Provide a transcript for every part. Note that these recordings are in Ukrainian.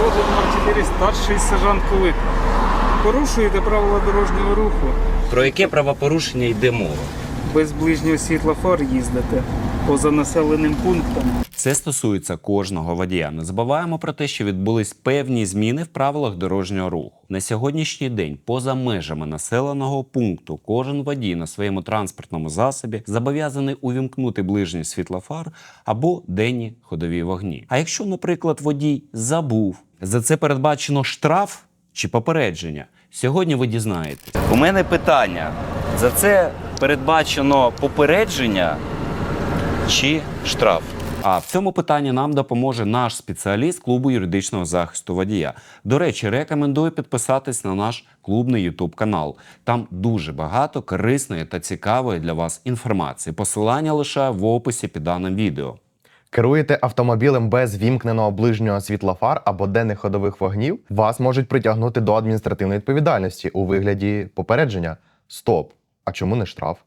взводу номер 4 старший сержант Кулик. Порушуєте правила дорожнього руху. Про яке правопорушення йде мова? Без ближнього світла фар їздите поза населеним пунктом. Це стосується кожного водія. Не забуваємо про те, що відбулись певні зміни в правилах дорожнього руху. На сьогоднішній день, поза межами населеного пункту, кожен водій на своєму транспортному засобі зобов'язаний увімкнути ближній світлофар або денні ходові вогні. А якщо, наприклад, водій забув, за це передбачено штраф чи попередження. Сьогодні ви дізнаєтесь. У мене питання: за це передбачено попередження чи штраф? А в цьому питанні нам допоможе наш спеціаліст клубу юридичного захисту водія. До речі, рекомендую підписатись на наш клубний YouTube канал. Там дуже багато корисної та цікавої для вас інформації. Посилання лише в описі під даним відео. Керуєте автомобілем без вімкненого ближнього світлофар або денних ходових вогнів, вас можуть притягнути до адміністративної відповідальності у вигляді попередження. Стоп! А чому не штраф?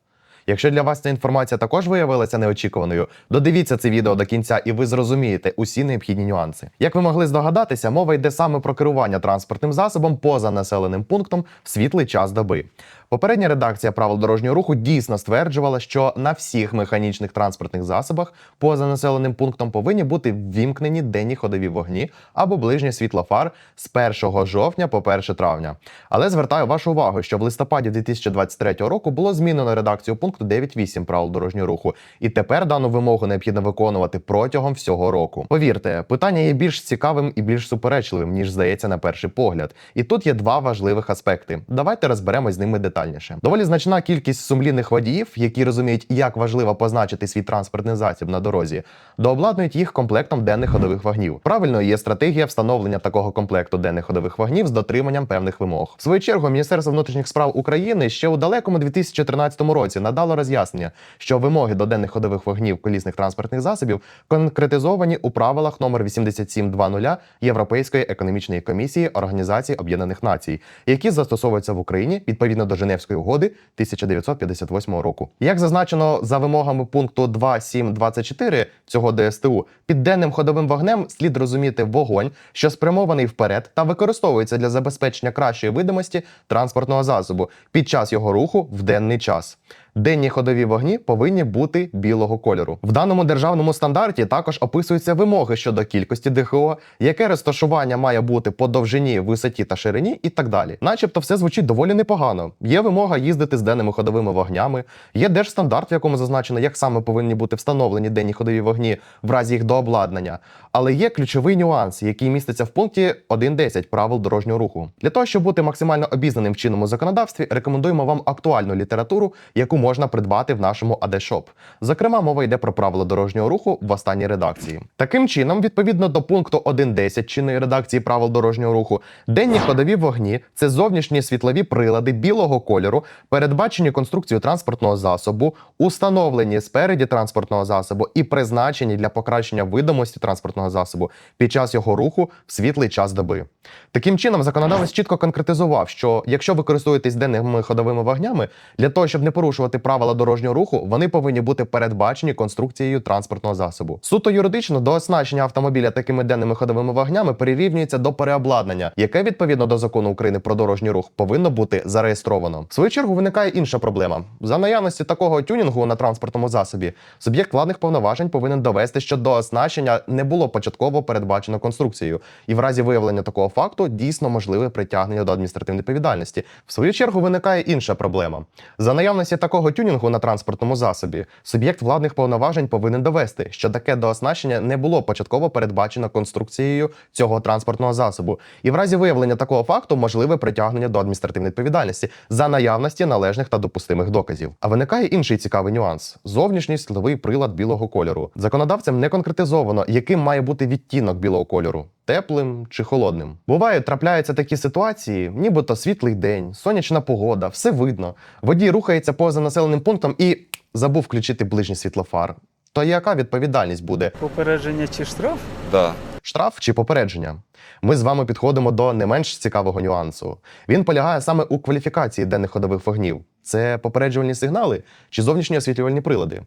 Якщо для вас ця інформація також виявилася неочікуваною, додивіться це відео до кінця, і ви зрозумієте усі необхідні нюанси. Як ви могли здогадатися, мова йде саме про керування транспортним засобом поза населеним пунктом в світлий час доби. Попередня редакція правил дорожнього руху дійсно стверджувала, що на всіх механічних транспортних засобах поза населеним пунктом повинні бути ввімкнені денні ходові вогні або ближнє світло фар з 1 жовтня по 1 травня. Але звертаю вашу увагу, що в листопаді 2023 року було змінено редакцію пункту 9.8 правил дорожнього руху, і тепер дану вимогу необхідно виконувати протягом всього року. Повірте, питання є більш цікавим і більш суперечливим, ніж здається на перший погляд. І тут є два важливих аспекти. Давайте розберемось з ними детальніше. Доволі значна кількість сумлінних водіїв, які розуміють, як важливо позначити свій транспортний засіб на дорозі, дообладнують їх комплектом денних ходових вогнів. Правильною є стратегія встановлення такого комплекту денних ходових вогнів з дотриманням певних вимог. В свою чергу, Міністерство внутрішніх справ України ще у далекому 2013 році надало роз'яснення, що вимоги до денних ходових вогнів колісних транспортних засобів конкретизовані у правилах номер 8720 Європейської економічної комісії Організації Об'єднаних Націй, які застосовуються в Україні відповідно до Женевської угоди 1958 року. Як зазначено за вимогами пункту 2.7.24 цього ДСТУ, під денним ходовим вогнем слід розуміти вогонь, що спрямований вперед та використовується для забезпечення кращої видимості транспортного засобу під час його руху в денний час. Денні ходові вогні повинні бути білого кольору. В даному державному стандарті також описуються вимоги щодо кількості ДХО, яке розташування має бути по довжині, висоті та ширині, і так далі. Начебто, все звучить доволі непогано. Є вимога їздити з денними ходовими вогнями, є держстандарт, в якому зазначено, як саме повинні бути встановлені денні ходові вогні в разі їх дообладнання. Але є ключовий нюанс, який міститься в пункті 1.10 правил дорожнього руху. Для того, щоб бути максимально обізнаним в чинному законодавстві, рекомендуємо вам актуальну літературу, яку можна придбати в нашому AD-Shop. Зокрема, мова йде про правила дорожнього руху в останній редакції. Таким чином, відповідно до пункту 1.10 чинної редакції правил дорожнього руху, денні ходові вогні це зовнішні світлові прилади білого кольору, передбачені конструкцією транспортного засобу, установлені спереді транспортного засобу і призначені для покращення видимості транспортного засобу під час його руху в світлий час доби. Таким чином, законодавець чітко конкретизував, що якщо ви користуєтесь денними ходовими вогнями, для того, щоб не порушувати правила дорожнього руху, вони повинні бути передбачені конструкцією транспортного засобу. Суто юридично до оснащення автомобіля такими денними ходовими вогнями прирівнюється до переобладнання, яке відповідно до закону України про дорожній рух повинно бути зареєстровано. В свою чергу виникає інша проблема. За наявності такого тюнінгу на транспортному засобі, суб'єкт владних повноважень повинен довести, що до оснащення не було початково передбачено конструкцією, і в разі виявлення такого факту дійсно можливе притягнення до адміністративної відповідальності. В свою чергу виникає інша проблема. За наявності такого тюнінгу на транспортному засобі, суб'єкт владних повноважень повинен довести, що таке дооснащення не було початково передбачено конструкцією цього транспортного засобу, і в разі виявлення такого факту можливе притягнення до адміністративної відповідальності за наявності належних та допустимих доказів. А виникає інший цікавий нюанс: зовнішній силовий прилад білого кольору. Законодавцем не конкретизовано, яким має бути відтінок білого кольору. Теплим чи холодним. Буває, трапляються такі ситуації, нібито світлий день, сонячна погода, все видно. Водій рухається поза населеним пунктом і забув включити ближній світлофар. То яка відповідальність буде? Попередження чи штраф? Да. Штраф чи попередження. Ми з вами підходимо до не менш цікавого нюансу. Він полягає саме у кваліфікації денних ходових вогнів. Це попереджувальні сигнали чи зовнішні освітлювальні прилади.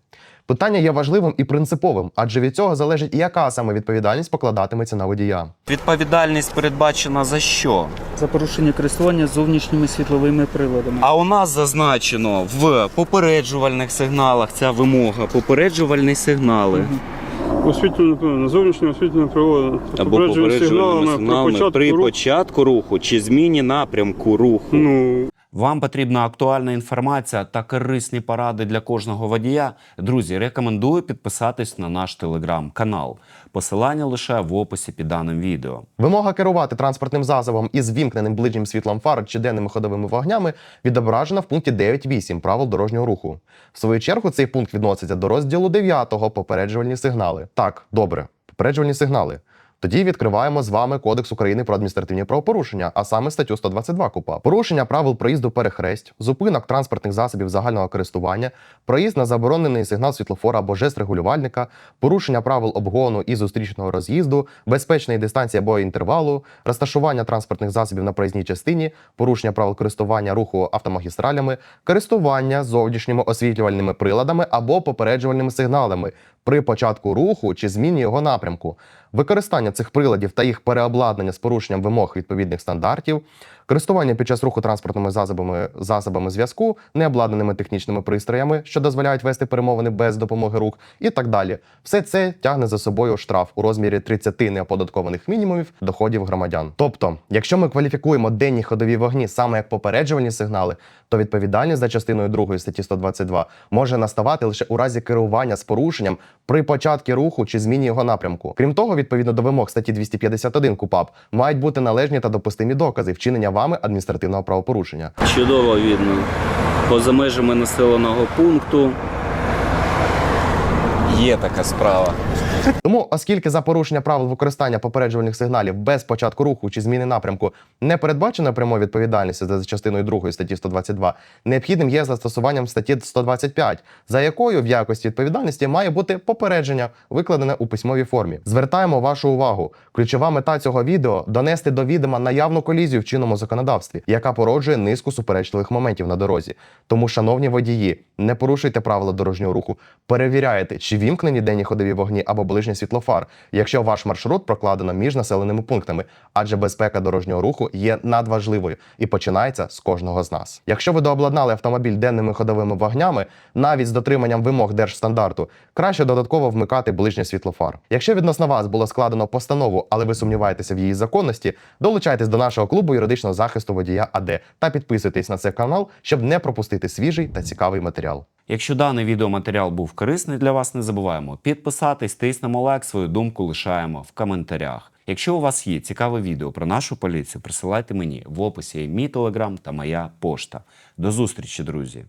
Питання є важливим і принциповим, адже від цього залежить, яка саме відповідальність покладатиметься на водія. Відповідальність передбачена за що? За порушення користування зовнішніми світловими приладами. А у нас зазначено в попереджувальних сигналах ця вимога. Попереджувальні сигнали. Освітлення на зовнішнє освітлення приладу Або попереджувальними попереджувальними сигналами сигналами при початку руху. руху чи зміні напрямку руху. Ну, Вам потрібна актуальна інформація та корисні поради для кожного водія. Друзі, рекомендую підписатись на наш телеграм-канал. Посилання лише в описі під даним відео. Вимога керувати транспортним засобом із вімкненим ближнім світлом фар чи денними ходовими вогнями відображена в пункті 9.8 правил дорожнього руху. В свою чергу цей пункт відноситься до розділу 9 попереджувальні сигнали. Так, добре, попереджувальні сигнали. Тоді відкриваємо з вами Кодекс України про адміністративні правопорушення, а саме статтю 122 КУПА. Порушення правил проїзду перехресть, зупинок транспортних засобів загального користування, проїзд на заборонений сигнал світлофора або жест регулювальника, порушення правил обгону і зустрічного роз'їзду, безпечної дистанції або інтервалу, розташування транспортних засобів на проїзній частині, порушення правил користування руху автомагістралями, користування зовнішніми освітлювальними приладами або попереджувальними сигналами при початку руху чи зміні його напрямку, використання цих приладів та їх переобладнання з порушенням вимог відповідних стандартів, користування під час руху транспортними засобами, засобами зв'язку, необладнаними технічними пристроями, що дозволяють вести перемовини без допомоги рук, і так далі. Все це тягне за собою штраф у розмірі 30 неоподаткованих мінімумів доходів громадян. Тобто, якщо ми кваліфікуємо денні ходові вогні саме як попереджувальні сигнали, то відповідальність за частиною 2 статті 122 може наставати лише у разі керування з порушенням при початку руху чи зміні його напрямку. Крім того, відповідно до вимог статті 251 КУПАП мають бути належні та допустимі докази вчинення вами адміністративного правопорушення. Чудово видно. Поза межами населеного пункту є така справа. Тому, оскільки за порушення правил використання попереджувальних сигналів без початку руху чи зміни напрямку не передбачено прямої відповідальності за частиною 2 статті 122, необхідним є застосуванням статті 125, за якою в якості відповідальності має бути попередження, викладене у письмовій формі. Звертаємо вашу увагу. Ключова мета цього відео донести до відома наявну колізію в чинному законодавстві, яка породжує низку суперечливих моментів на дорозі. Тому, шановні водії, не порушуйте правила дорожнього руху, перевіряйте, чи вімкнені денні ходові вогні або ближнє світлофар, якщо ваш маршрут прокладено між населеними пунктами, адже безпека дорожнього руху є надважливою і починається з кожного з нас. Якщо ви дообладнали автомобіль денними ходовими вогнями, навіть з дотриманням вимог держстандарту, краще додатково вмикати ближнє світлофар. Якщо відносно вас було складено постанову, але ви сумніваєтеся в її законності, долучайтесь до нашого клубу юридичного захисту водія АД та підписуйтесь на цей канал, щоб не пропустити свіжий та цікавий матеріал. Якщо даний відеоматеріал був корисний для вас, не забуваємо підписатись, тиснемо лайк, свою думку лишаємо в коментарях. Якщо у вас є цікаве відео про нашу поліцію, присилайте мені в описі мій телеграм та моя пошта. До зустрічі, друзі!